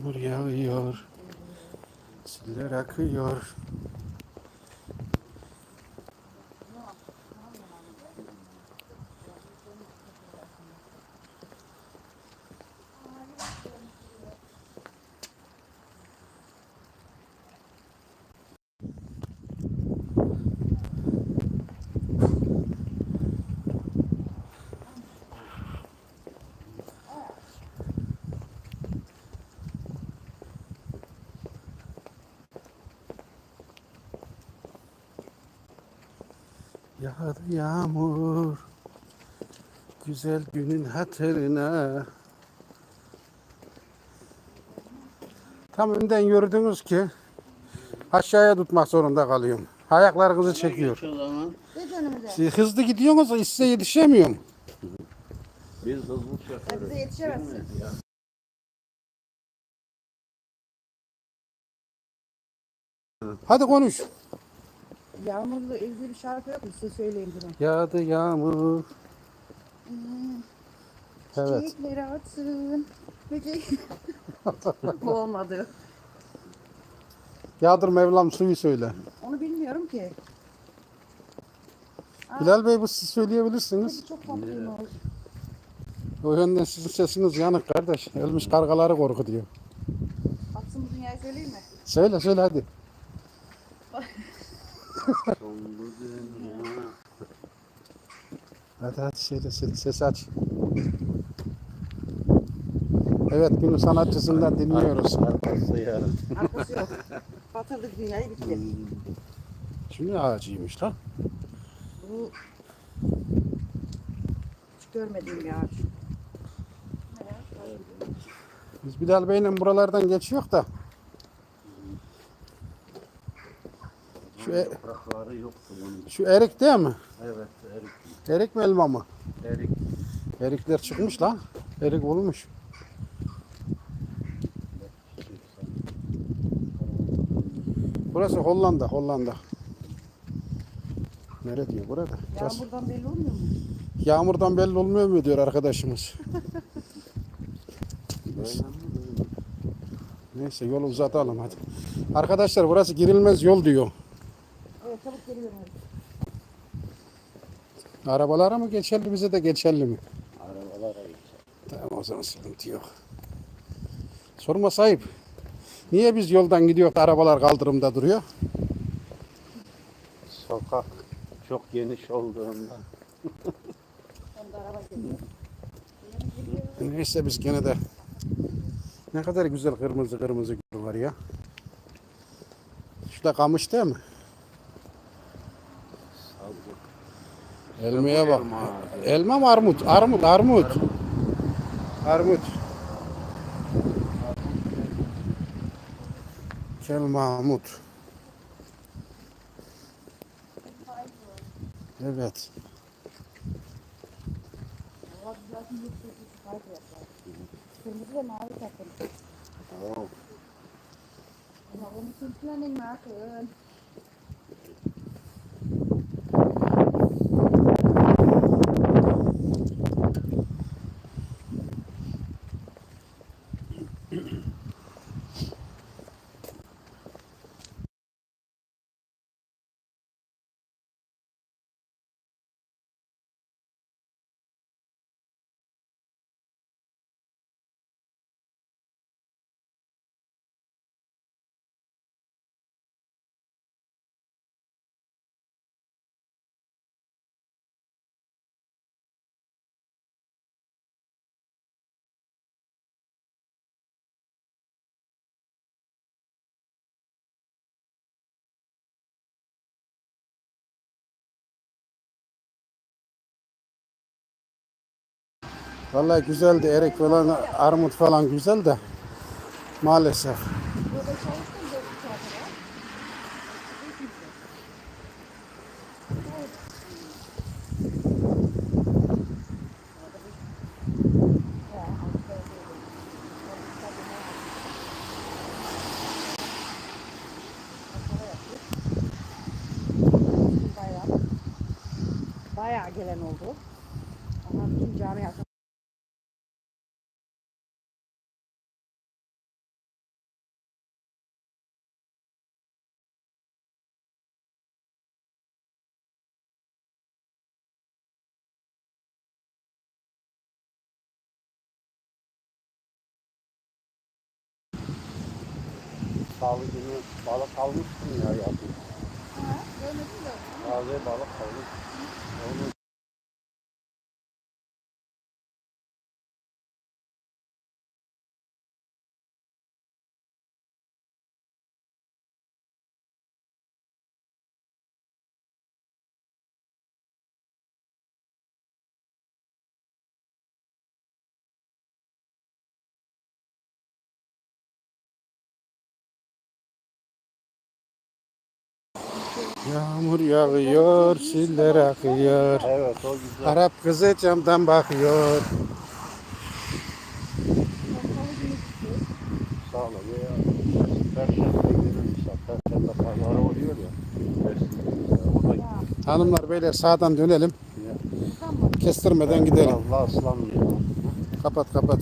Yağmur yağıyor. Siller akıyor. Yağdı yağmur Güzel günün hatırına Tam önden yürüdünüz ki aşağıya tutmak zorunda kalıyorum. Ayaklarınızı çekiyor. Siz hızlı gidiyorsunuz size yetişemiyorum. Biz hızlı şoförüz. bize yetişemezsin. Hadi konuş. Yağmurla ilgili bir şarkı yok mu? Size söyleyeyim bunu. Yağdı yağmur. Evet. Çiçekleri atsın. Böcek. Bu olmadı. Yağdır Mevlam suyu söyle. Onu bilmiyorum ki. Bilal Bey bu siz söyleyebilirsiniz. Hadi çok tatlıyım. O yönden sizin sesiniz yanık kardeş. Ölmüş kargaları korkutuyor. Atsın bu dünyayı söyleyeyim mi? Söyle söyle hadi. Hadi hadi söyle söyle ses aç. Evet günün sanatçısından dinliyoruz. Arkası yarın. Arkası yok. Batırdık dünyayı bitti. Şu ne ağacıymış lan? Bu hiç görmediğim bir ağaç. Biz Bilal Bey'le buralardan geçiyor da. Şu, e- Yaprakları yoktu bunun. şu erik değil mi? Evet, erik. Erik mi elma mı? Erik. Erikler çıkmış lan. Erik olmuş. Burası Hollanda, Hollanda. Nere diyor burada? Yağmurdan belli olmuyor mu? Yağmurdan belli olmuyor mu diyor arkadaşımız. Neyse yolu uzatalım hadi. Arkadaşlar burası girilmez yol diyor. Çabuk geliyorum. Arabalara mı geçerli bize de geçerli mi? Arabalara geçer. Tamam o zaman sıkıntı yok. Sorma sahip. Niye biz yoldan gidiyor da arabalar kaldırımda duruyor? Sokak çok geniş geliyor. Neyse biz gene de ne kadar güzel kırmızı kırmızı gül var ya. Şu da kamış değil mi? Elmaya bak. Elma mı armut? Armut, armut. Armut. Kel Mahmut. Evet. Kırmızı ve mavi takım. Oo, Ama bunu mi akın? Vallahi güzeldi. Erik falan, armut falan güzel de maalesef. Bayağı gelen oldu. Ama bütün cami salı günü balık almıştım ya yapayım. Ha, görmedim de. Taze balık almış. Onu Yağmur yağıyor, siller akıyor. Evet o güzel. Arap kızı camdan bakıyor. Sağ ol ya. Perşembe günü işte Perşembe pazarı oluyor ya. O da Ya, Hanımlar beyler sağdan dönelim. Kestirmeden gidelim. Allah ıslanmıyor. Kapat kapat.